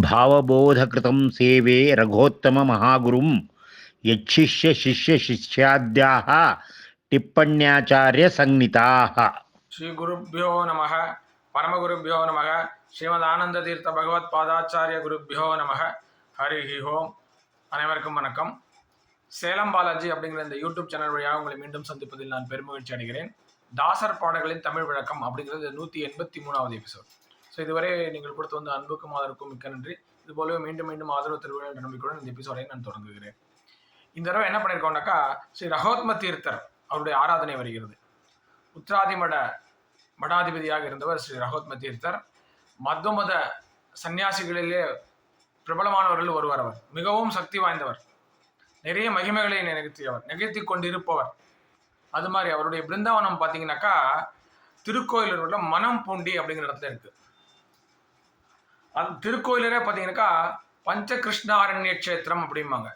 భావబోధకృతం సేవే రఘోత్తమ మహాగురుం యక్షిష్య சிஷ்ய శిష్యాద్యా టిప్పణ్యాచార్య సంహితా ஸ்ரீ గురుభ్యో నమ పరమగురుభ్యో నమ ஸ்ரீமத் ஆனந்த தீர்த்த பகவத் பாதாச்சாரிய குருப்பியோ நமக ஹரி ஹி ஹோம் அனைவருக்கும் வணக்கம். சேலம் பாலாஜி அப்படிங்கிற இந்த யூடியூப் சேனல் வழியாக உங்களை மீண்டும் சந்திப்பதில் நான் பெருமகிழ்ச்சி அடைகிறேன். தாசர் பாடல்களின் தமிழ் விளக்கம் அப்படிங்கிறது நூற்றி எண்பத்தி மூணாவது எபிசோட் ஸோ இதுவரை நீங்கள் கொடுத்து வந்த அன்புக்கும் ஆதரவுக்கும் மிக்க நன்றி. இது போலவே மீண்டும் மீண்டும் ஆதரவு தருவேன் என்ற நம்பிக்கையுடன் இந்த எபிசோடை நான் தொடங்குகிறேன். இந்த தடவை என்ன பண்ணியிருக்கோம்னாக்கா ஸ்ரீ ரகோத்ம தீர்த்தர் அவருடைய ஆராதனை வருகிறது. உத்தராதிமட மடாதிபதியாக இருந்தவர் ஸ்ரீ ரகோத்ம தீர்த்தர். மத்வ மத சன்னியாசிகளிலே பிரபலமானவர்கள் ஒருவர் அவர். மிகவும் சக்தி வாய்ந்தவர். நிறைய மகிமைகளை நிகழ்த்தியவர் நிகழ்த்தி கொண்டிருப்பவர். அது மாதிரி அவருடைய பிருந்தாவனம் பார்த்தீங்கன்னாக்கா திருக்கோயிலில் உள்ள மனம் பூண்டி அப்படிங்கிற இடத்துல இருக்குது அந்த திருக்கோயிலரே பார்த்தீங்கன்னாக்கா பஞ்சகிருஷ்ணாரண்ய கஷேத்திரம் அப்படிம்பாங்க.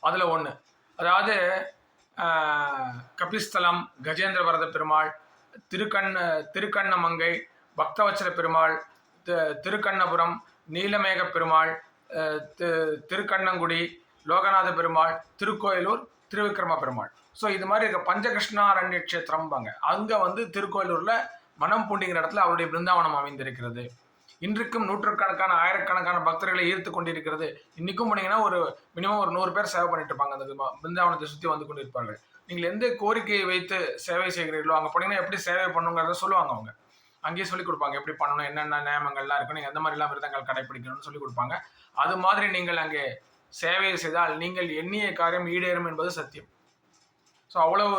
அதில் ஒன்று அதாவது கபிஸ்தலம் கஜேந்திர வரத பெருமாள் திருக்கண்ண திருக்கண்ணமங்கை பக்தவச்சர பெருமாள் திருக்கண்ணபுரம் நீலமேக பெருமாள் தி- திருக்கண்ணங்குடி லோகநாத பெருமாள் திருக்கோயிலூர் திருவிக்ரம பெருமாள். ஸோ இது மாதிரி இருக்க. பஞ்சகிருஷ்ணாரண்ய கஷேத்திரம்பாங்க. அங்கே வந்து திருக்கோயிலூரில் மனம் பூண்டிங்கிற இடத்துல அவருடைய பிருந்தாவனம் அமைந்திருக்கிறது. இன்றைக்கும் நூற்றுக்கணக்கான ஆயிரக்கணக்கான பக்தர்களை ஈர்த்து கொண்டிருக்கிறது. இன்னைக்கும் போனீங்கன்னா ஒரு மினிமம் ஒரு நூறு பேர் சேவை பண்ணிட்டு இருப்பாங்க. அந்த பிருந்தாவனத்தை சுற்றி வந்து கொண்டிருப்பார்கள். நீங்கள் எந்த கோரிக்கையை வைத்து சேவை செய்கிறீர்களோ அங்கே போனீங்கன்னா எப்படி சேவை பண்ணுங்கிறத சொல்லுவாங்க அவங்க. அங்கேயே சொல்லிக் கொடுப்பாங்க. எப்படி பண்ணணும் என்னென்ன நியமங்கள்லாம் இருக்கும் நீங்கள் எந்த மாதிரிலாம் விரதங்கள் கடைப்பிடிக்கணும்னு சொல்லிக் கொடுப்பாங்க. அது மாதிரி நீங்கள் அங்கே சேவை செய்தால் நீங்கள் எண்ணிய காரியம் ஈடேறும் என்பது சத்தியம். ஸோ அவ்வளவு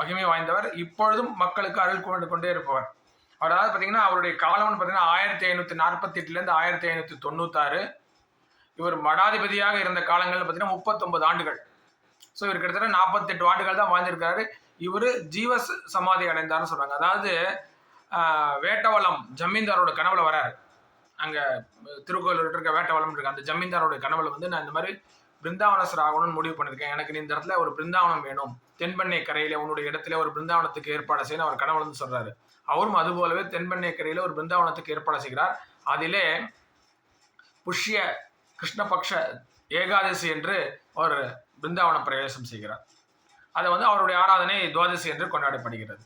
மகிமை வாய்ந்தவர். இப்பொழுதும் மக்களுக்கு அருள் கொண்டு கொண்டே இருப்பவர். அதாவது பார்த்தீங்கன்னா அவருடைய காலம்னு பார்த்தீங்கன்னா ஆயிரத்தி ஐநூற்றி நாற்பத்தி எட்டுலேருந்து ஆயிரத்தி ஐநூற்றி தொண்ணூத்தாறு. இவர் மடாதிபதியாக இருந்த காலங்களில் பார்த்தீங்கன்னா முப்பத்தொம்பது ஆண்டுகள். ஸோ இவர் கிட்டத்தட்ட நாற்பத்தெட்டு ஆண்டுகள் தான் வாழ்ந்திருக்காரு இவர் ஜீவ சமாதி அடைந்தார்னு சொல்கிறாங்க அதாவது வேட்டவளம் வேட்டவலம் ஜமீன்தாரோட கனவுல வராரு. அங்கே திருக்கோயிலூர் இருக்க வேட்டவளம் இருக்கு. அந்த ஜமீன்தாரோட கனவுல வந்து நான் இந்த மாதிரி பிருந்தாவனசர் ஆகணும்னு முடிவு பண்ணியிருக்கேன் எனக்கு இந்த இடத்துல ஒரு பிருந்தாவனம் வேணும். தென்பெண்ணை கரையில் உன்னுடைய இடத்துல ஒரு பிருந்தாவனத்துக்கு ஏற்பாடு செய்யணும். அவர் கனவுல வந்து அவரும் அதுபோலவே தென்பெண்ணை கரையில் ஒரு பிருந்தாவனத்துக்கு ஏற்பாடு செய்கிறார். அதிலே புஷ்ய கிருஷ்ணபக்ஷ ஏகாதசி என்று அவர் பிருந்தாவன பிரவேசம் செய்கிறார். அதை வந்து அவருடைய ஆராதனை துவாதசி என்று கொண்டாடப்படுகிறது.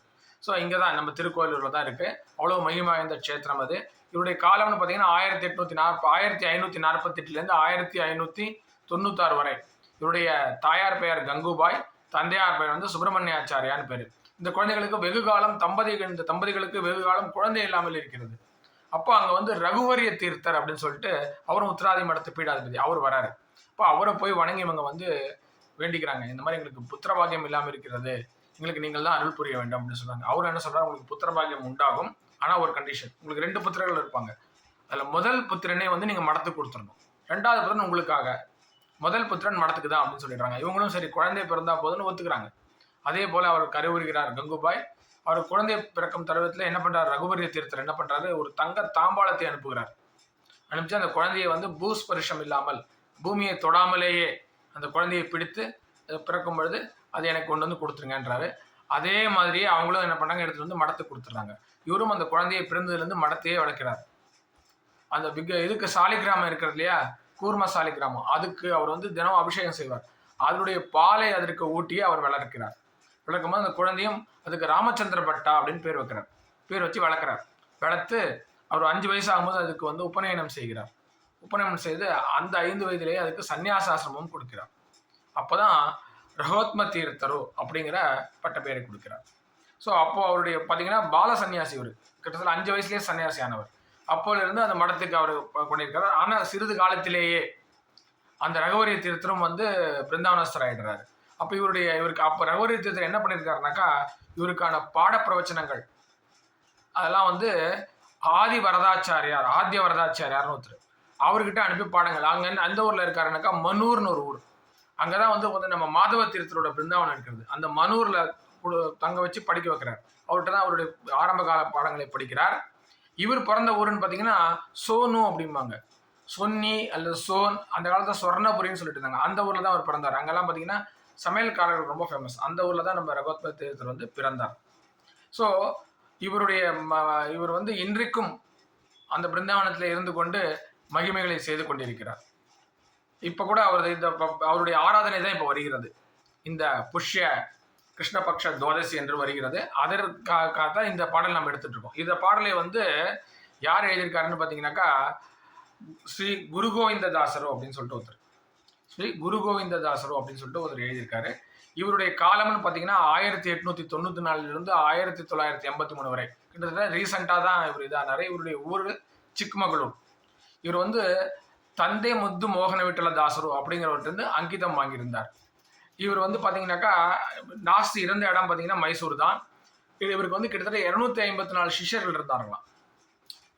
ஸோ இங்கே தான் நம்ம திருக்கோயிலூரில் தான் இருக்குது அவ்வளோ மகிமை வாய்ந்த க்ஷேத்திரம் அது. இவருடைய காலம்னு பார்த்தீங்கன்னா ஆயிரத்தி எட்நூற்றி நாற்ப ஆயிரத்தி ஐநூற்றி நாற்பத்தெட்டுலேருந்து ஆயிரத்தி ஐநூற்றி தொண்ணூத்தாறு வரை இவருடைய தாயார் பெயர் கங்குபாய் தந்தையார் பெயர் வந்து சுப்பிரமணியாச்சாரியான்னு பேர். இந்த குழந்தைகளுக்கு வெகு காலம் தம்பதிகள் இந்த தம்பதிகளுக்கு வெகு காலம் குழந்தை இல்லாமல் இருக்கிறது. அப்போ அங்கே வந்து ரகுவரிய தீர்த்தர் அப்படின்னு சொல்லிட்டு அவரும் உத்தராதி மடத்து பீடாதிபதி அவர் வராரு. அப்போ அவரை போய் வணங்கி இவங்க வந்து வேண்டிக்கிறாங்க. இந்த மாதிரி எங்களுக்கு புத்திரபாகியம் இல்லாமல் இருக்கிறது. எங்களுக்கு நீங்கள் தான் அருள் புரிய வேண்டும் அப்படின்னு சொன்னாங்க அவர் என்ன சொல்கிறார் உங்களுக்கு புத்திரபாகியம் உண்டாகும். ஆனால் ஒரு கண்டிஷன் உங்களுக்கு ரெண்டு புத்திரர்கள் இருப்பாங்க. அதில் முதல் புத்திரனே வந்து நீங்கள் மடத்துக்கு கொடுத்துடணும். ரெண்டாவது புத்திரன் உங்களுக்காக. முதல் புத்திரன் மடத்துக்கு தான் அப்படின்னு சொல்லிடுறாங்க. இவங்களும் சரி குழந்தை பிறந்தா போதுன்னு ஒத்துக்கிறாங்க. அதே போல் அவர் கருவுறுகிறார் கங்குபாய் அவர் குழந்தை பிறக்கும் தருவத்தில் என்ன பண்ணுறாரு ரகுபரிய தீர்த்தர் என்ன பண்ணுறாரு ஒரு தங்க தாம்பாளத்தை அனுப்புகிறார். அனுப்பிச்சு அந்த குழந்தையை வந்து பூஸ்பரிஷம் இல்லாமல் பூமியை தொடாமலேயே அந்த குழந்தையை பிடித்து பிறக்கும் பொழுது அதை எனக்கு கொண்டு வந்து கொடுத்துருங்கன்றாரு. அதே மாதிரியே அவங்களும் என்ன பண்ணாங்க எடுத்துகிட்டு வந்து மடத்தை கொடுத்துட்றாங்க. இவரும் அந்த குழந்தையை பிறந்ததுலேருந்து மடத்தையே வளர்க்கிறார். அந்த பிக இதுக்கு சாலிகிராமம் இருக்கிறது இல்லையா? கூர்ம சாலிகிராமம். அதுக்கு அவர் வந்து தினம் அபிஷேகம் செய்வார். அதனுடைய பாலை அதற்கு ஊட்டி அவர் வளர்க்கிறார். வளர்க்கும் போது அந்த குழந்தையும் அதுக்கு ராமச்சந்திர பட்டா அப்படின்னு பேர் வைக்கிறார். பேர் வச்சு வளர்க்குறார். வளர்த்து அவர் அஞ்சு வயசு ஆகும்போது அதுக்கு வந்து உபநயனம் செய்கிறார். உபநயனம் செய்து அந்த ஐந்து வயதிலேயே அதுக்கு சந்நியாசாசிரமம் கொடுக்கிறார். அப்போ தான் ரகோத்ம தீர்த்தரோ அப்படிங்கிற பட்ட பெயரை கொடுக்கிறார். ஸோ அப்போது அவருடைய பார்த்தீங்கன்னா பால சன்னியாசி அவர் கிட்டத்தட்ட அஞ்சு வயசுலேயே சன்னியாசி ஆனவர் அப்போலேருந்து அந்த மடத்துக்கு அவர் கொண்டிருக்கிறார். ஆனால் சிறிது காலத்திலேயே அந்த ரகவரிய தீர்த்தரும் வந்து பிருந்தாவனஸ்தர் ஆகிடுறாரு அப்போ இவருடைய இவருக்கு அப்போ ரகவரிய என்ன பண்ணியிருக்காருனாக்கா இவருக்கான பாட பிரவச்சனங்கள் அதெல்லாம் வந்து ஆதி வரதாச்சாரியார் ஆத்திய வரதாச்சாரியார்னு ஒருத்தர். அவர்கிட்ட அனுப்பி பாடங்கள். அங்கே அந்த ஊரில் இருக்காருனாக்கா மனூர்னு ஒரு ஊர். அங்கே தான் வந்து வந்து நம்ம மாதவ தீர்த்தரோட பிருந்தாவனம் இருக்கிறது. அந்த மனூரில் தங்க வச்சு படிக்க வைக்கிறார். அவர்கிட்ட தான் அவருடைய ஆரம்ப கால பாடங்களை படிக்கிறார். இவர் பிறந்த ஊருன்னு பார்த்தீங்கன்னா சோனு அப்படிம்பாங்க. சொன்னி அல்லது சோன் அந்த காலத்தில் சொர்ணபுரின்னு சொல்லிட்டு இருந்தாங்க. அந்த ஊரில் தான் அவர் பிறந்தார். அங்கெல்லாம் பார்த்தீங்கன்னா சமையல்காரர்கள் ரொம்ப ஃபேமஸ் அந்த ஊரில் தான் நம்ம ரகோத்ம தீர்த்தர் வந்து பிறந்தார். ஸோ இவருடைய ம- இவர் வந்து இன்றைக்கும் அந்த பிருந்தாவனத்தில் இருந்து கொண்டு மகிமைகளை செய்து கொண்டிருக்கிறார். இப்போ கூட அவரது இந்த அவருடைய ஆராதனை தான் இப்போ வருகிறது. இந்த புஷ்ய கிருஷ்ணபக்ஷ துவாதசி என்று வருகிறது. அதற்காக தான் இந்த பாடல் நம்ம எடுத்துகிட்ருக்கோம் இந்த பாடலை வந்து யார் எழுதியிருக்காருன்னு பார்த்தீங்கன்னாக்கா ஸ்ரீ குரு கோவிந்ததாசரோ அப்படின்னு சொல்லிட்டு ஒருத்தர். ஸ்ரீ குரு கோவிந்ததாசரோ அப்படின்னு சொல்லிட்டு ஒருத்தர் எழுதியிருக்காரு. இவருடைய காலம்னு பார்த்தீங்கன்னா ஆயிரத்தி எட்நூத்தி தொண்ணூத்தி நாலுலேருந்து ஆயிரத்தி தொள்ளாயிரத்தி எண்பத்தி மூணு வரை. கிட்டத்தட்ட ரீசெண்டாக தான் இவர் இதானார். இவருடைய ஊர் சிக்மகளூர் இவர் வந்து தந்தை முத்து மோகன விட்டல தாசரு அப்படிங்கிறவர்கிட்ட அங்கிதம் வாங்கியிருந்தார். இவர் வந்து பார்த்தீங்கன்னாக்கா லாஸ்ட் இருந்த இடம் பார்த்தீங்கன்னா மைசூர் தான். இது இவருக்கு வந்து கிட்டத்தட்ட இரநூத்தி ஐம்பத்தி நாலு சிஷ்யர்கள் இருந்தார்களாம்.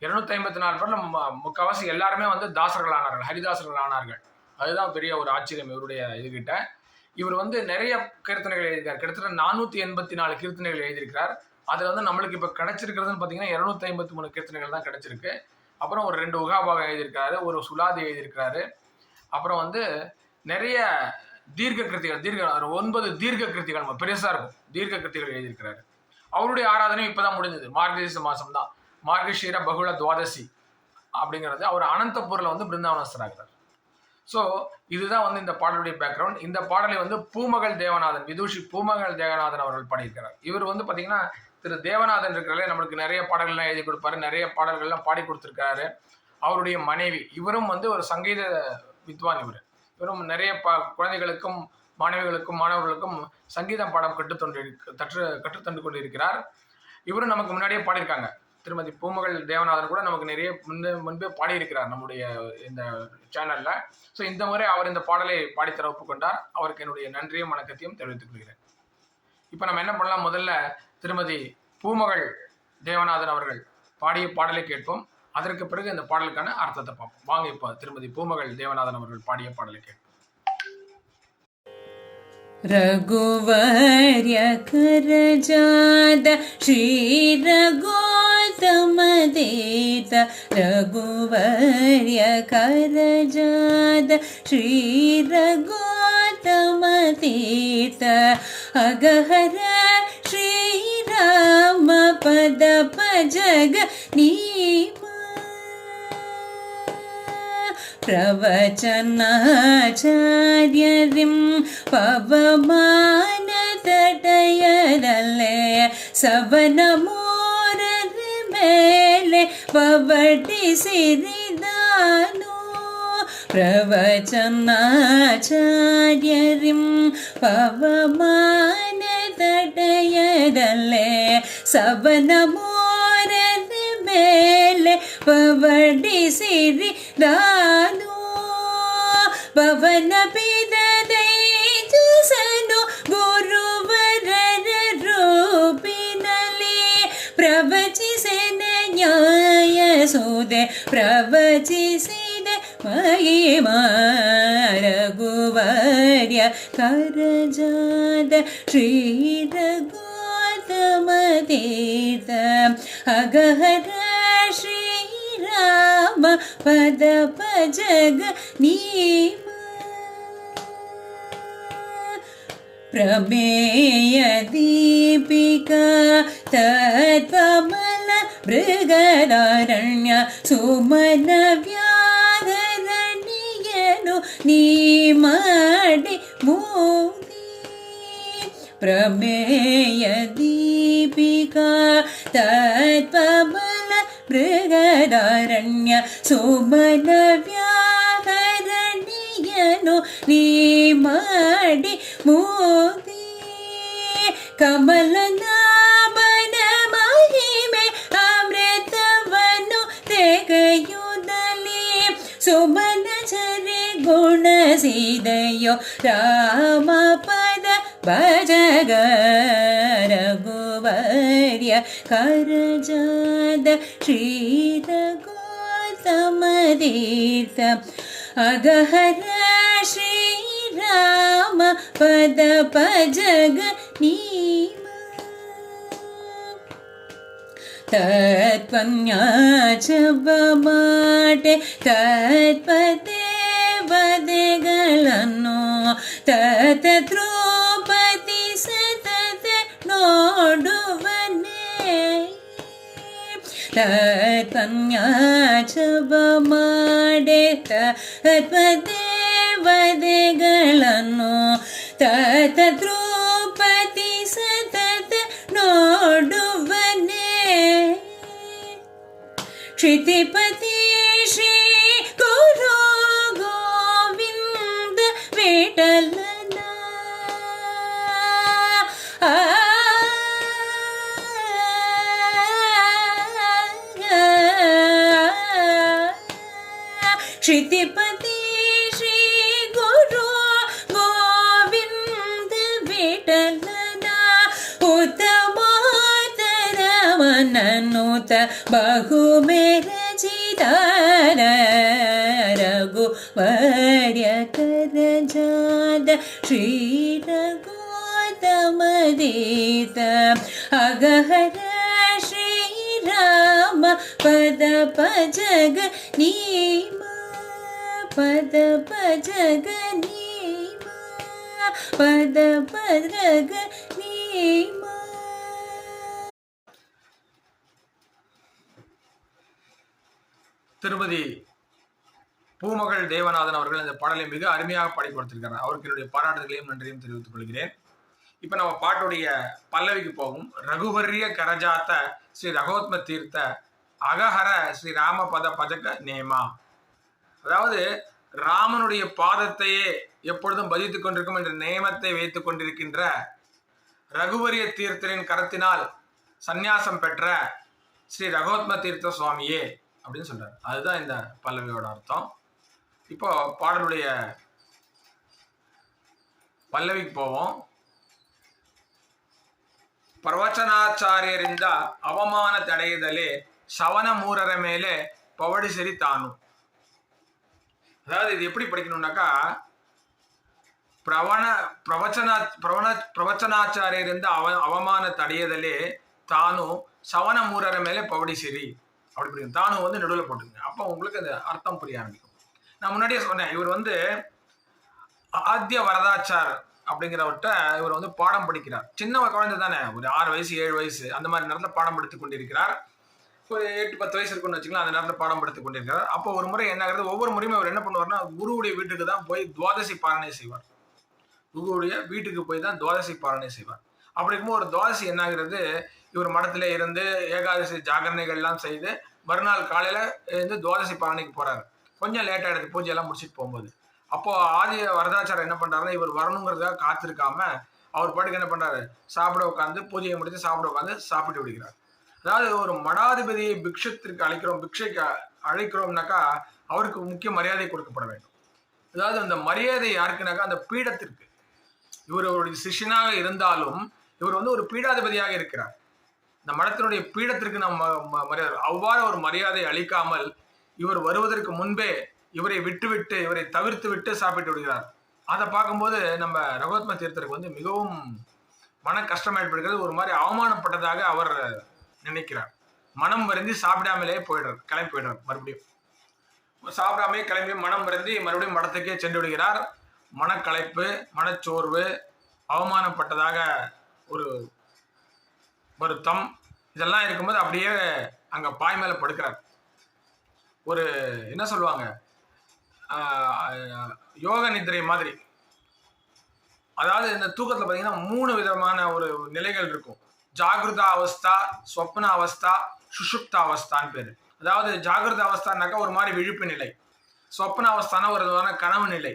இரநூத்தி ஐம்பத்தி நாலு பேர்ல முக்கால்வாசி எல்லாருமே வந்து தாசர்கள் ஆனார்கள் ஹரிதாசர்கள் ஆனார்கள் அதுதான் பெரிய ஒரு ஆச்சரியம் இவருடைய இதுகிட்ட. இவர் வந்து நிறைய கீர்த்தனைகள் எழுதியிருக்கார். கிட்டத்தட்ட நானூற்றி எண்பத்தி நாலு கீர்த்தனைகள் எழுதியிருக்கிறார். அதில் வந்து நம்மளுக்கு இப்போ கிடைச்சிருக்கிறதுன்னு பார்த்தீங்கன்னா இரநூத்தி ஐம்பத்தி மூணு கீர்த்தனைகள் தான் கிடைச்சிருக்கு. அப்புறம் ஒரு ரெண்டு உகாபாகம் எழுதியிருக்காரு ஒரு சுலாதி எழுதியிருக்கிறாரு. அப்புறம் வந்து நிறைய தீர்க்க கிருத்திகள் தீர்க்க ஒன்பது தீர்க்க கிருத்திகள் நம்ம பெருசாக இருக்கும். தீர்க்க கிருத்திகள் எழுதியிருக்கிறாரு. அவருடைய ஆராதனை இப்போதான் முடிஞ்சது. மார்கழி மாதம் தான் மார்கஷீர பகுள துவாதசி அப்படிங்கிறது அவர் அனந்தபூரில் வந்து பிருந்தாவனஸ்தராகிறார். ஸோ இதுதான் வந்து இந்த பாடலுடைய பேக்ரவுண்ட் இந்த பாடலை வந்து பூமகள் தேவநாதன் விதூஷி பூமகள் தேவநாதன் அவர்கள் பாடியிருக்கிறார். இவர் வந்து பார்த்தீங்கன்னா திரு தேவநாதன் இருக்கிறாரே நம்மளுக்கு நிறைய பாடல்கள்லாம் எழுதி கொடுப்பாரு நிறைய பாடல்கள்லாம் பாடி கொடுத்துருக்காரு அவருடைய மனைவி இவரும் வந்து ஒரு சங்கீத வித்வான் இவர். இவரும் நிறைய ப குழந்தைகளுக்கும் மாணவிகளுக்கும் மாணவர்களுக்கும் சங்கீதம் பாடம் கற்றுத்தொண்டு தற்று கற்றுத்தந்து கொண்டிருக்கிறார். இவரும் நமக்கு முன்னாடியே பாடியிருக்காங்க. திருமதி பூமகள் தேவநாதன் கூட நமக்கு நிறைய முன்பே முன்பே பாடியிருக்கிறார் நம்முடைய இந்த சேனல்ல ஸோ இந்த முறை அவர் இந்த பாடலை பாடித்தர ஒப்புக்கொண்டார் அவருக்கு என்னுடைய நன்றியும் வணக்கத்தையும் தெரிவித்துக் கொள்கிறேன் இப்போ நம்ம என்ன பண்ணலாம் முதல்ல திருமதி பூமகள் தேவநாதன் அவர்கள் பாடிய பாடலை கேட்போம் அதற்கு பிறகு இந்த பாடலுக்கான அர்த்தத்தை பார்ப்போம் வாங்க இப்போ திருமதி பூமகள் தேவநாதன் அவர்கள் பாடிய பாடலை கேட்போம் रघुवर्यकरजाद मदित रघुवर्य करजाद। श्री रघुतमतित अघहर श्रीरामपद जग दीपु प्रवचनचार्य पमान ಮೇಲೆ ಪವಡಿಸಿರಿದಾನು ಪ್ರವಚನಾಚಾರ್ಯರಿಂ ಪವಮಾನತಟಯರಲೆ ಸವನ ಮೂರರ ಮೇಲೆ ಪವಡಿಸಿರಿ ರಾನು ಪವನ ಪಿದೈಸನು ಗುರುವರರ ಸುದೆ ಪ್ರವಚಿಸಿದ ಮಹಿಮ ರಘುವರ್ಯ ಕರಜಾದ ಶ್ರೀ ರಘುತಮತೀರ್ಥ ಅಗಹರ ಶ್ರೀರಾಮ ಪದ ಪಜಗ ನೀಮ ಪ್ರಮೇಯ ದೀಪಿಕಾ ತತ್ವಮಲ ಮೃಗದಾರಣ್ಯ ಸುಮನ ವ್ಯಾಧರಣಿಯನು ನೀ ಮಾಡಿ ಮೋದಿ ಪ್ರಮೇಯ ದೀಪಿಕಾ ತತ್ವಮಲ ಮೃಗದಾರಣ್ಯ ಸುಮನ ವ್ಯಾಹರಣಿಯನು ನೀ ಮಾಡಿ ಮೋದಿ ಕಮಲನಾಭನ सीदयो रामपद भजग रघुवर्य कर ज श्री अगहर श्रीराम पद भजग तत्त्वं च बमाट तत्पति ಮಾಟೆ ತತ್ಪದೇವತೆಗಳನ್ನು ತತ ದ್ರೌಪದಿ ಸತತ ನೋಡುವನೇ ತನ್ಯಾ ಜಪ ಮಾಡೆ ತತ್ವದೇವತೆಗಳನ್ನು ತತ ದ್ರೌಪದಿ ಸತತ ನೋಡುವನೇ क्षितिपति विठलना आ क्षितिपति श्री गुरु गोविन्द विठलना उत्तमोत्तरमननुत बहुमेरजिदार श्रीरघोतमदीत अगहर श्रीराम पद पजग नीमा पद पजग नीमा पद पजग नीमा திருமதி பூமகள் தேவநாதன் அவர்கள் இந்த பாடலை மிக அருமையாக பாடி கொடுத்திருக்கிறார் அவருக்கு என்னுடைய பாராட்டுதலையும் நன்றியும் தெரிவித்துக் கொள்கிறேன் இப்போ நம்ம பாட்டுடைய பல்லவிக்கு போகும். ரகுவரிய கரஜாத்த ஸ்ரீ ரகோத்ம தீர்த்த அகஹர ஸ்ரீ ராமபத பதக நேமா. அதாவது ராமனுடைய பாதத்தையே எப்பொழுதும் பதித்து கொண்டிருக்கும் என்ற நேமத்தை வைத்து கொண்டிருக்கின்ற ரகுவரிய தீர்த்தரின் கரத்தினால் சந்நியாசம் பெற்ற ஸ்ரீ ரகோத்ம தீர்த்த சுவாமியே அப்படின்னு சொல்கிறார் அதுதான் இந்த பல்லவியோட அர்த்தம். இப்போ பாடலுடைய பல்லவிக்கு போவோம். ಪ್ರವಚನಾಚಾರ್ಯರಿಂದ ಅವಮಾನ ತಡೆಯದಲೇ சவன மூரர மேலே பவடிசரி தானும் அதாவது இது எப்படி படிக்கணும்னாக்கா பிரவண பிரவச்சனா பிரவண பிரவச்சனாச்சாரியர் இருந்து அவ அவமான தடையதலே தானும் சவன மூரர மேலே பவடிசிரி அப்படி புரியும் தானும் வந்து நடுவில் போட்டுருங்க அப்போ உங்களுக்கு அந்த அர்த்தம் புரிய ஆரம்பிக்கும் நான் முன்னாடியே சொன்னேன் இவர் வந்து ஆத்திய வரதாச்சார் அப்படிங்கிறவர்கிட்ட இவர் வந்து பாடம் படிக்கிறார். சின்ன குழந்தை தானே ஒரு ஆறு வயசு ஏழு வயசு அந்த மாதிரி நேரத்தில் பாடம் படுத்தி கொண்டிருக்கிறார். ஒரு எட்டு பத்து வயசு இருக்குன்னு வச்சுக்கலாம் அந்த நேரத்தில் பாடம் படுத்தி கொண்டிருக்கிறார். அப்போ ஒரு முறை என்ன ஆகுறது ஒவ்வொரு முறையும் அவர் என்ன பண்ணுவார்னா குருவுடைய வீட்டுக்கு தான் போய் துவாதசி பாலனை செய்வார். குருவுடைய வீட்டுக்கு போய் தான் துவாதசி பாலனை செய்வார். அப்படி இருக்கும்போது ஒரு துவாதசி என்ன ஆகுறது? இவர் மடத்துல இருந்து ஏகாதசி ஜாகரணைகள்லாம் செய்து மறுநாள் காலையில் இருந்து துவாதசி பாலனைக்கு போகிறார் கொஞ்சம் லேட்டாக எடுத்து பூஜையெல்லாம் முடிச்சுட்டு போகும்போது. அப்போ ஆதி வரதாச்சாரம் என்ன பண்ணுறாருன்னா இவர் வரணுங்கிறதுக்காக காத்திருக்காம அவர் பாட்டுக்கு என்ன பண்ணுறாரு சாப்பிட உட்காந்து பூஜையை முடித்து சாப்பிட உட்காந்து சாப்பிட்டு விடுகிறார். அதாவது ஒரு மடாதிபதியை பிக்ஷத்திற்கு அழைக்கிறோம் பிக்ஷைக்கு அழைக்கிறோம்னாக்கா அவருக்கு முக்கிய மரியாதை கொடுக்கப்பட வேண்டும். அதாவது அந்த மரியாதை யாருக்குனாக்கா அந்த பீடத்திற்கு. இவர் ஒரு சிஷ்யனாக இருந்தாலும் இவர் வந்து ஒரு பீடாதிபதியாக இருக்கிறார். இந்த மடத்தினுடைய பீடத்திற்கு நம்ம மரியாதை அவ்வாறு ஒரு மரியாதை அளிக்காமல் இவர் வருவதற்கு முன்பே இவரை விட்டுவிட்டு இவரை தவிர்த்து விட்டு சாப்பிட்டு விடுகிறார். அதை பார்க்கும்போது நம்ம ரகோத்ம தீர்த்தருக்கு வந்து மிகவும் மன கஷ்டம் ஏற்படுகிறது. ஒரு மாதிரி அவமானப்பட்டதாக அவர் நினைக்கிறார். மனம் வருந்தி சாப்பிடாமலே போயிடுறார் கிளம்பி போயிடுறார் மறுபடியும். சாப்பிடாமே கிளம்பி மனம் வருந்தி மறுபடியும் மடத்துக்கே சென்று விடுகிறார். மனக்களைப்பு மனச்சோர்வு அவமானப்பட்டதாக ஒரு வருத்தம் இதெல்லாம் இருக்கும்போது அப்படியே அங்கே பாய் மேலே படுக்கிறார். ஒரு என்ன சொல்லுவாங்க? யோக நித்திரை மாதிரி. அதாவது இந்த தூக்கத்தில் பார்த்தீங்கன்னா மூணு விதமான ஒரு நிலைகள் இருக்கும். ஜாகிருத அவஸ்தா சொப்ன அவஸ்தா சுஷுப்த அவஸ்தான்னு பேர். அதாவது ஜாகிருத அவஸ்தானாக்கா ஒரு மாதிரி விழிப்பு நிலை. சொப்ன அவஸ்தானா ஒரு விதமான கனவு நிலை.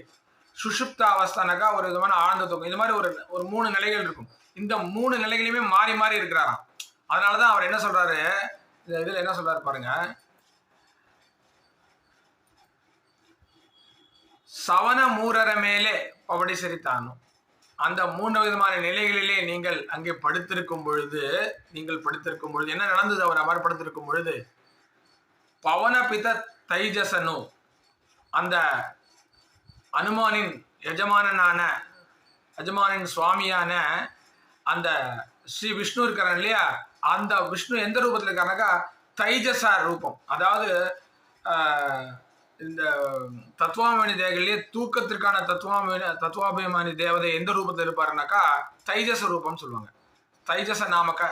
சுஷுப்த அவஸ்தானாக்கா ஒரு விதமான ஆழ்ந்த தூக்கம். இது மாதிரி ஒரு ஒரு மூணு நிலைகள் இருக்கும். இந்த மூணு நிலைகளையுமே மாறி மாறி இருக்கிறாராம். அதனாலதான் அவர் என்ன சொல்கிறாரு இந்த இதில் என்ன சொல்கிறார் பாருங்கள் சவன மூரர மேலே பவடிசரித்தானும் அந்த மூன்று விதமான நிலைகளிலே நீங்கள் அங்கே படுத்திருக்கும் பொழுது நீங்கள் படுத்திருக்கும் பொழுது என்ன நடந்தது? அவர் அமர் படுத்திருக்கும் பொழுது பவனபித தைஜசனு அந்த அனுமானின் எஜமானனான எஜமானின் சுவாமியான அந்த ஸ்ரீ விஷ்ணு இருக்கிறான் இல்லையா? அந்த விஷ்ணு எந்த ரூபத்தில் இருக்காருனாக்கா தைஜச ரூபம். அதாவது இந்த தத்துவாபிமானி தேவர்களே தூக்கத்திற்கான தத்துவாபிமான தத்துவாபிமானி தேவதை எந்த ரூபத்தில் இருப்பாருனாக்கா தைஜச ரூபம்னு சொல்லுவாங்க. தைஜச நாமக்க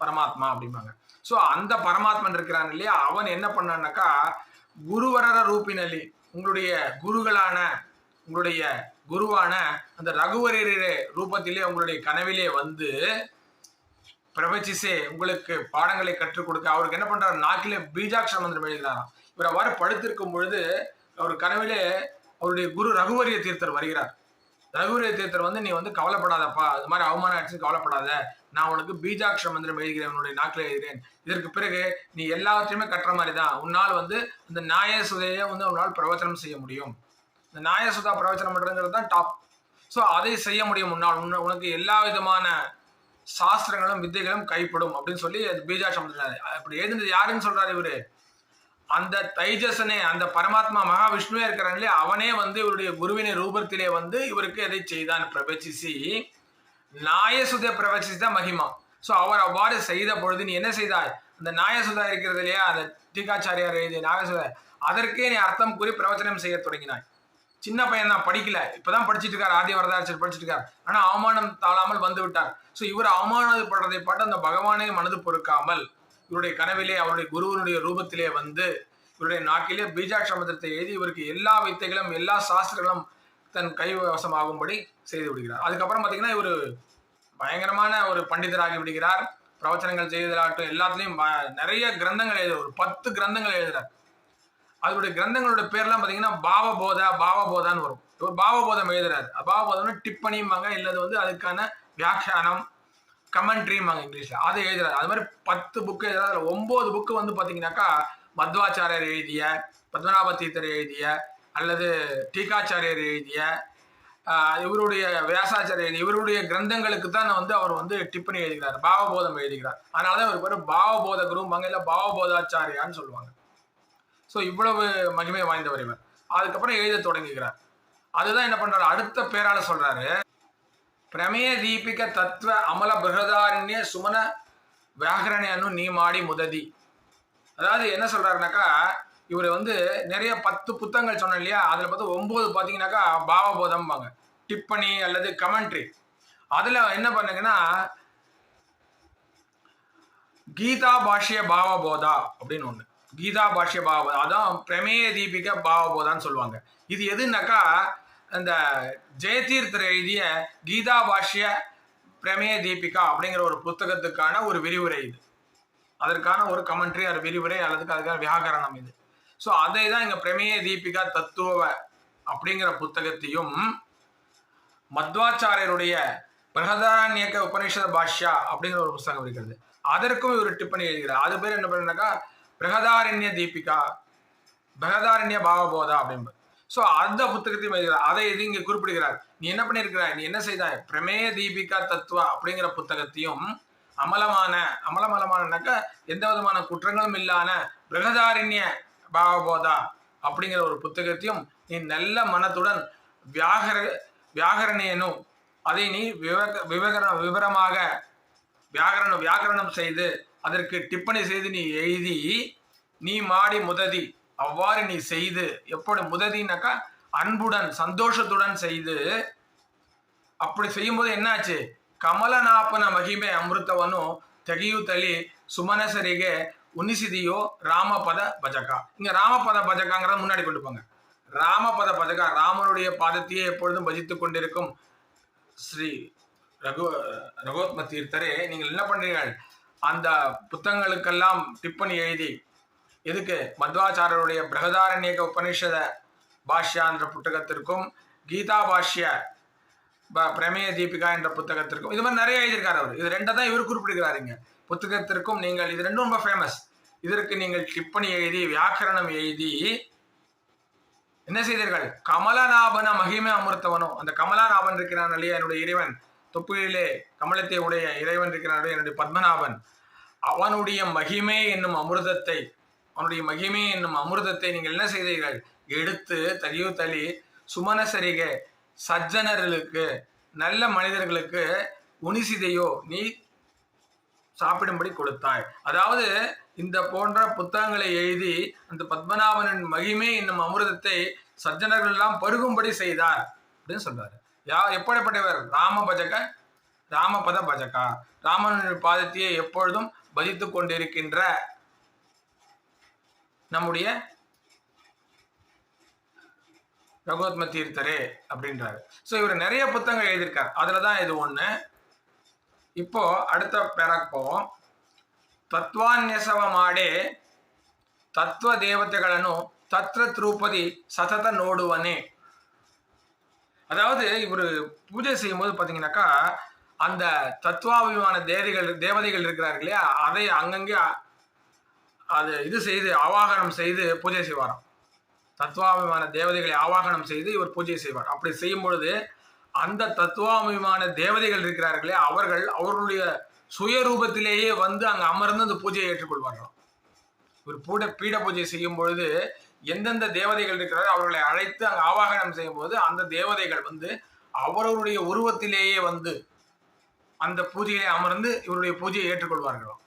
பரமாத்மா அப்படிம்பாங்க. ஸோ அந்த பரமாத்மன் இருக்கிறான் இல்லையா? அவன் என்ன பண்ணான்னாக்கா குருவரர ரூபினலி உங்களுடைய குருகளான உங்களுடைய குருவான அந்த ரகுவரே ரூபத்திலே உங்களுடைய கனவிலே வந்து பிரபச்சிசே உங்களுக்கு பாடங்களை கற்றுக் கொடுக்க அவருக்கு என்ன பண்றாரு? நாக்கிலே பீஜாட்சர மந்திரம் எழுதுகிறாராம் இவர் அவ்வாறு படுத்திருக்கும் பொழுது அவர் கனவிலே அவருடைய குரு ரகுவரிய தீர்த்தர் வருகிறார். ரகுவரிய தீர்த்தர் வந்து நீ வந்து கவலைப்படாதப்பா. அது மாதிரி அவமானம் ஆயிடுச்சுன்னு கவலைப்படாத. நான் உனக்கு பீஜாட்சர மந்திரம் எழுதுகிறேன். உன்னுடைய நாக்கில் எழுதுகிறேன். இதற்கு பிறகு நீ எல்லாத்தையுமே கட்டுற மாதிரி தான். உன்னால் வந்து இந்த நாயசுதையை வந்து உன்னால் பிரவச்சனம் செய்ய முடியும். இந்த நாயசுதா பிரவச்சனம் பண்ணுறதுங்கிறது தான் டாப் ஸோ அதை செய்ய முடியும் உன்னால். உன்ன- உனக்கு எல்லா விதமான சாஸ்திரங்களும் வித்தைகளும் கைப்படும். அப்படின்னு சொல்லி அது பீஜாட்சம் அப்படி எழுதுனது யாருன்னு சொல்கிறார் இவரு? அந்த தைஜசனே அந்த பரமாத்மா மகாவிஷ்ணுவே இருக்கிறாங்களே அவனே வந்து இவருடைய குருவினை ரூபத்திலே வந்து இவருக்கு எதை செய்தான் பிரபச்சிசி நாயசுத பிரபச்சிசி தான் மகிமா. ஸோ அவர் அவ்வாறு செய்த பொழுது நீ என்ன செய்தாய்? அந்த நாயசுதா இருக்கிறது இல்லையா? அந்த டீகாச்சாரியார் எழுதிய நாயசுதா. அதற்கே நீ அர்த்தம் கூறி பிரவச்சனம் செய்ய தொடங்கினாய். சின்ன பையன் தான் படிக்கல. இப்போதான் படிச்சிட்டு இருக்கார் ஆதி வரதாச்சர் படிச்சிட்டு இருக்கார் ஆனால் அவமானம் தாழாமல் வந்து விட்டார். ஸோ இவர் அவமானப்படுறதை பாட்டு அந்த பகவானே மனது பொறுக்காமல் இவருடைய கனவிலே அவருடைய குருவனுடைய ரூபத்திலே வந்து இவருடைய நாக்கிலே பீஜாட்சமந்திரத்தை எழுதி இவருக்கு எல்லா வித்தைகளும் எல்லா சாஸ்திரங்களும் தன் கைவசமாகும்படி செய்து விடுகிறார். அதுக்கப்புறம் பார்த்தீங்கன்னா இவர் பயங்கரமான ஒரு பண்டிதராகி விடுகிறார். பிரவச்சனங்கள் செய்வதாகட்டும் எல்லாத்துலேயும் நிறைய கிரந்தங்கள் எழுதுறார் ஒரு பத்து கிரந்தங்கள் எழுதுறார். அதனுடைய கிரந்தங்களோட பேர்லாம் பார்த்தீங்கன்னா பாவபோதா பாவபோதான்னு வரும். ஒரு பாவபோதம் எழுதுறாரு. பாவபோதம்னா டிப்பணிம்பாங்க இல்லது வந்து அதுக்கான வியாக்கியானம் கமெண்ட்ரிம்பாங்க இங்கிலீஷில். அதை எழுதுறாரு. அது மாதிரி பத்து புக்கு எழுதுறாரு. ஒம்பது புக்கு வந்து பார்த்தீங்கன்னாக்கா மத்வாச்சாரியர் எழுதிய பத்மநாப தீர்த்தர் எழுதிய அல்லது டீகாச்சாரியர் எழுதிய இவருடைய வியாசாச்சாரியர் இவருடைய கிரந்தங்களுக்கு தான் வந்து அவர் வந்து டிப்பணி எழுதுகிறார். பாவபோதம் எழுதுகிறார். அதனால தான் இவருக்கு பேர் பாவபோத குரும்பாங்க இல்லை பாவபோதாச்சாரியான்னு சொல்லுவாங்க. ஸோ இவ்வளவு மகிமை வாய்ந்தவர் இவர். அதுக்கப்புறம் எழுத தொடங்குகிறார். அதுதான் என்ன பண்ணுறாரு அடுத்த பேரால சொல்கிறாரு பிரமேய தீபிக தத்துவ அமல பிருகதாரண்ய சுமன வியாகரணியனு நீ மாடி முததி அதாவது என்ன சொல்கிறாருனாக்கா இவர் வந்து நிறைய பத்து புத்தகங்கள் சொன்னேன் இல்லையா அதில் பார்த்து ஒம்பது பார்த்தீங்கன்னாக்கா பாவபோதம்பாங்க டிப்பணி அல்லது கமெண்ட்ரி அதில் என்ன பண்ணுங்கன்னா கீதா பாஷ்ய பாவபோதா அப்படின்னு ஒன்று கீதா பாஷ்ய பாவபோதா அதான் பிரமேய தீபிக பாவபோதான்னு சொல்லுவாங்க இது எதுனாக்கா அந்த ஜெயதீர்த்தர் எழுதிய கீதா பாஷ்ய பிரமேய தீபிகா அப்படிங்கிற ஒரு புத்தகத்துக்கான ஒரு விரிவுரை இது. அதற்கான ஒரு கமெண்ட்ரி ஒரு விரிவுரை அல்லது அதுக்கான வியாகரணம் இது. ஸோ அதை தான் இங்கே பிரமேய தீபிகா தத்துவ அப்படிங்கிற புத்தகத்தையும் மத்வாச்சாரியருடைய பிரகதாரண்யக்க உபநிஷத பாஷ்யா அப்படிங்கிற ஒரு புத்தகம் இருக்கிறது. அதற்கும் இவர் டிப்பணி எழுதுகிறார். அது பேர் என்ன பண்ணுனாக்கா பிரகதாரண்ய தீபிகா பிரகதாரண்ய பாவபோதா அப்படின்பது ஸோ அந்த புத்தகத்தையும் எழுதுகிறார் அதை இது இங்கே குறிப்பிடுகிறார். நீ என்ன பண்ணியிருக்கிறாய்? நீ என்ன செய்தாய்? பிரமேய தீபிகா தத்துவா அப்படிங்கிற புத்தகத்தையும் அமலமான அமலமலமானனாக்கா எந்த விதமான குற்றங்களும் இல்லாத பிரகதாரண்ய பாவபோதா அப்படிங்கிற ஒரு புத்தகத்தையும் நீ நல்ல மனத்துடன் வியாகர வியாகரணியனும் அதை நீ விவக விவகர விவரமாக வியாகரணம் வியாகரணம் செய்து அதற்கு டிப்பணி செய்து நீ எழுதி நீ மாடி முததி. அவ்வாறு நீ செய்து எப்படி முததினாக்கா அன்புடன் சந்தோஷத்துடன் செய்து அப்படி செய்யும்போது என்னாச்சு ಕಮಲನಾಪನ ಮಹಿಮೆ ಅಮೃತವನ್ನು ತೆಗೆಯುತ್ತಲಿ ಸುಮನಸರಿಗೆ ಉಣಿಸಿದೆಯೋ ರಾಮಪದ ಭಜಕ இங்க ராமபத பஜகாங்கிறத முன்னாடி கொண்டு போங்க ராமபத பஜகா ராமனுடைய பாதத்தையே எப்பொழுதும் பஜித்துக் கொண்டிருக்கும் ஸ்ரீ ரகு ரகோத்ம தீர்த்தரே நீங்கள் என்ன பண்றீர்கள் அந்த புத்தகங்களுக்கெல்லாம் டிப்பணி எழுதி இதுக்கு மத்வாச்சாரருடைய பிரகதாரண்யக உபனிஷத பாஷ்யா என்ற புத்தகத்திற்கும் கீதா பாஷ்ய ப- பிரமேய தீபிகா என்ற புத்தகத்திற்கும் இது மாதிரி நிறைய எழுதியிருக்காரு அவர். இது ரெண்டை தான் இவர் குறிப்பிடுகிறாருங்க. புத்தகத்திற்கும் நீங்கள் இது ரெண்டும் ரொம்ப ஃபேமஸ் இதற்கு நீங்கள் டிப்பணி எழுதி வியாக்கரணம் எழுதி என்ன செய்தீர்கள்? கமலநாபன மகிமை அமிர்த்தவனோ அந்த கமலநாபன் இருக்கிறான் இல்லையா என்னுடைய இறைவன்? தொப்புளிலே கமலத்தை உடைய இறைவன் இருக்கிறான் என்னுடைய பத்மநாபன்? அவனுடைய மகிமை என்னும் அமிர்தத்தை அவனுடைய மகிமை என்னும் அமிர்தத்தை நீங்கள் என்ன செய்தீர்கள்? எடுத்து தலியோ தலி சுமனசரிக சஜ்ஜனர்களுக்கு நல்ல மனிதர்களுக்கு உனிசிதையோ நீ சாப்பிடும்படி கொடுத்தாய். அதாவது இந்த போன்ற புத்தகங்களை எழுதி அந்த பத்மநாபனின் மகிமை என்னும் அமிர்தத்தை சஜ்ஜனர்கள் எல்லாம் பருகும்படி செய்தார் அப்படின்னு சொல்றாரு. யா எப்படிப்பட்டவர்? ராம பஜக ராமபத பஜகா ராமனுடைய பாதத்தையே எப்பொழுதும் பதித்துக் கொண்டிருக்கின்ற நம்முடைய ரகுவத்ம தீர்த்தரே அப்படின்றாரு ஸோ இவர் நிறைய புத்தகங்கள் எழுதியிருக்கார் அதில் தான் இது ஒன்று இப்போ அடுத்த பேராக் போவோம் ತತ್ವಾನ್ಯಸವ ಮಾಡೇ ತತ್ವ ದೇವತೆಗಳನ್ನು தத்ர திருப்பதி சதத நோடுவனே அதாவது இவர் பூஜை செய்யும்போது பார்த்தீங்கன்னாக்கா அந்த தத்துவாபிமான தேவதைகள் தேவதைகள் இருக்கிறார்கள் இல்லையா அதை அங்கங்கே அ- அது இது செய்து ஆவாகனம் செய்து பூஜை செய்வாராம். தத்துவாபிமான தேவதைகளை ஆவாகனம் செய்து இவர் பூஜை செய்வார். அப்படி செய்யும் பொழுது அந்த தத்துவாபிமான தேவதைகள் இருக்கிறார்களே அவர்கள் அவர்களுடைய சுயரூபத்திலேயே வந்து அங்கே அமர்ந்து அந்த பூஜையை ஏற்றுக்கொள்வார்களாம். இவர் பூட பீட பூஜை செய்யும் பொழுது எந்தெந்த தேவதைகள் இருக்கிறாரோ அவர்களை அழைத்து அங்கே ஆவாகனம் செய்யும் போது அந்த தேவதைகள் வந்து அவரவருடைய உருவத்திலேயே வந்து அந்த பூஜையை அமர்ந்து இவருடைய பூஜையை ஏற்றுக்கொள்வார்களாம்.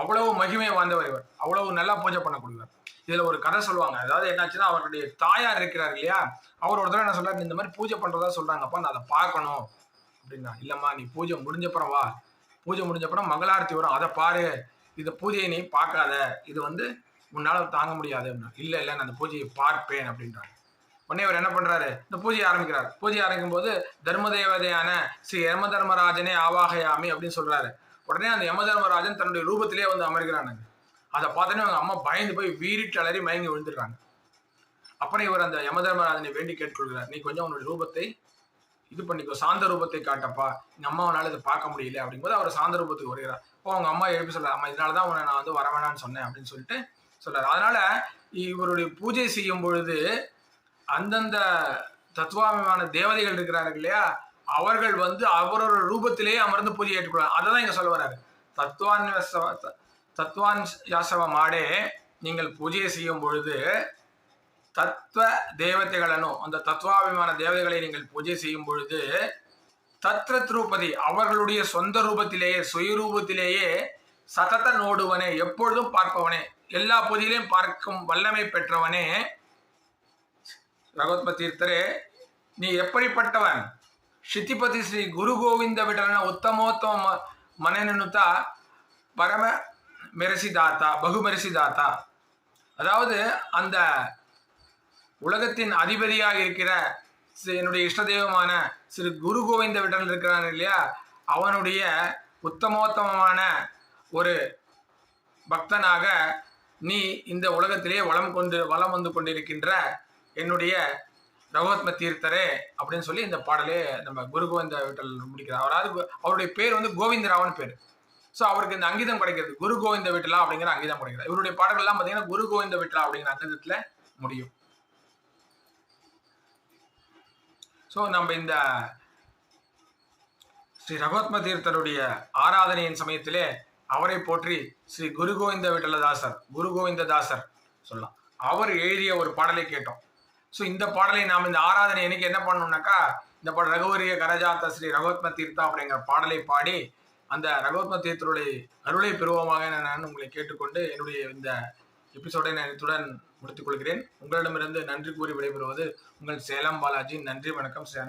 அவ்வளவு மகிமை வாய்ந்தவர் இவர். அவ்வளவு நல்லா பூஜை பண்ணக்கூடியவர். இதுல ஒரு கதை சொல்லுவாங்க. அதாவது என்னாச்சுன்னா அவருடைய தாயார் இருக்கிறார் இல்லையா? அவர் ஒரு தடவை என்ன சொல்றாரு இந்த மாதிரி பூஜை பண்றதா சொல்றாங்கப்பா நான் அதை பார்க்கணும். அப்படின்னா இல்லம்மா நீ பூஜை முடிஞ்சப்புறம் வா. பூஜை முடிஞ்சப்புறம் மங்களாரத்தி வரும். அதை பாரு. இந்த பூஜையை நீ பார்க்காத. இது வந்து உன்னால் தாங்க முடியாது. அப்படின்னா இல்லை இல்லை நான் அந்த பூஜையை பார்ப்பேன். அப்படின்றாரு. உடனே அவர் என்ன பண்ணுறாரு இந்த பூஜையை ஆரம்பிக்கிறார். பூஜை ஆரம்பிக்கும் போது தர்ம தேவதையான ஸ்ரீ யம தர்மராஜனே ஆவாகயாமி அப்படின்னு சொல்கிறாரு உடனே அந்த யமதர்மராஜன் தன்னுடைய ரூபத்திலே வந்து அமர்கிறானுங்க. அதை பார்த்தோன்னே அவங்க அம்மா பயந்து போய் வீரிட்டு அலறி மயங்கி விழுந்துடுறாங்க. அப்புறம் இவர் அந்த யமதர்மராஜனை வேண்டி கேட்டுக்கொள்கிறார். நீ கொஞ்சம் அவனுடைய ரூபத்தை இது பண்ணிக்கோ சாந்த ரூபத்தை காட்டப்பா. எங்க அம்மாவனால இதை பார்க்க முடியல அப்படிங்கும்போது அவர் சாந்த ரூபத்துக்கு வருகிறார். இப்போ அவங்க அம்மா எழுப்பி சொல்றாரு அம்மா இதனால தான் உன்னை நான் வந்து வர வேணாம்னு சொன்னேன் அப்படின்னு சொல்லிட்டு சொல்றாரு. அதனால இவருடைய பூஜை செய்யும் பொழுது அந்தந்த தத்துவாபிமான தேவதைகள் இருக்கிறார்கள் இல்லையா அவர்கள் வந்து அவரோட ரூபத்திலேயே அமர்ந்து பூஜை ஏற்றுக்கொள்வார். அதை தான் இங்கே சொல்ல வர்றாரு. தத்துவான் தத்துவான் யாசவ மாடே நீங்கள் பூஜையை செய்யும் பொழுது தத்துவ தேவதைகளனும் அந்த தத்துவாபிமான தேவதைகளை நீங்கள் பூஜை செய்யும் பொழுது தத்ர திரூபதி அவர்களுடைய சொந்த ரூபத்திலேயே சுயரூபத்திலேயே சதத நோடுவனே எப்பொழுதும் பார்ப்பவனே எல்லா பகுதியிலையும் பார்க்கும் வல்லமை பெற்றவனே. ரகோத்ம தீர்த்தரே நீ எப்படிப்பட்டவன்? ಶಿತಿಪತಿ ಶ್ರೀ ಗುರು ಗೋವಿಂದ ವಿಠಲನ ಉತ್ತಮೋತ್ತಮ ಮ- ಮನೆಯನ್ನುತ್ತಾ பரம மெரசிதாத்தா பகு மெரசிதாத்தா அதாவது அந்த உலகத்தின் அதிபதியாக இருக்கிற சி- என்னுடைய இஷ்ட தெய்வமான ஸ்ரீ குரு கோவிந்த விட்டல் இருக்கிறான் இல்லையா அவனுடைய உத்தமோத்தமமான ஒரு பக்தனாக நீ இந்த உலகத்திலே வளம் கொண்டு வளம் வந்து கொண்டிருக்கின்ற என்னுடைய ரகோத்ம தீர்த்தரே அப்படின்னு சொல்லி இந்த பாடலே நம்ம குரு கோவிந்த விட்டல் முடிக்கிறார் அவராது அவருடைய பேர் வந்து கோவிந்தராவன் பேர். ஸோ அவருக்கு இந்த அங்கீதம் கிடைக்கிறது. குரு கோவிந்த விட்டலா அப்படிங்கிற அங்கீதம் கிடைக்கிறது. இவருடைய பாடல்கள்லாம் பார்த்தீங்கன்னா குரு கோவிந்த விட்டலா அப்படிங்கிற அங்கீதத்தில் முடியும். ஸோ நம்ம இந்த ஸ்ரீ ரகோத்ம தீர்த்தருடைய ஆராதனையின் சமயத்திலே அவரை போற்றி ஸ்ரீ குரு கோவிந்த விட்டலதாசர் குரு கோவிந்ததாசர் சொல்லலாம். அவர் எழுதிய ஒரு பாடலை கேட்டோம். ஸோ இந்த பாடலை நாம் இந்த ஆராதனை எனக்கு என்ன பண்ணணும்னாக்கா இந்த பாடல் ரகுவரிய கரஜாத்த ஸ்ரீ ரகோத்ம தீர்த்தா அப்படிங்கிற பாடலை பாடி அந்த ரகோத்ம தீர்த்தருடைய அருளை பெறுவோமாக நான் உங்களை கேட்டுக்கொண்டு என்னுடைய இந்த எபிசோடை நான் இத்துடன் முடித்துக் கொள்கிறேன் உங்களிடமிருந்து நன்றி கூறி விடைபெறுவது உங்கள் சேலம் பாலாஜி. நன்றி வணக்கம். ஸ்ரீ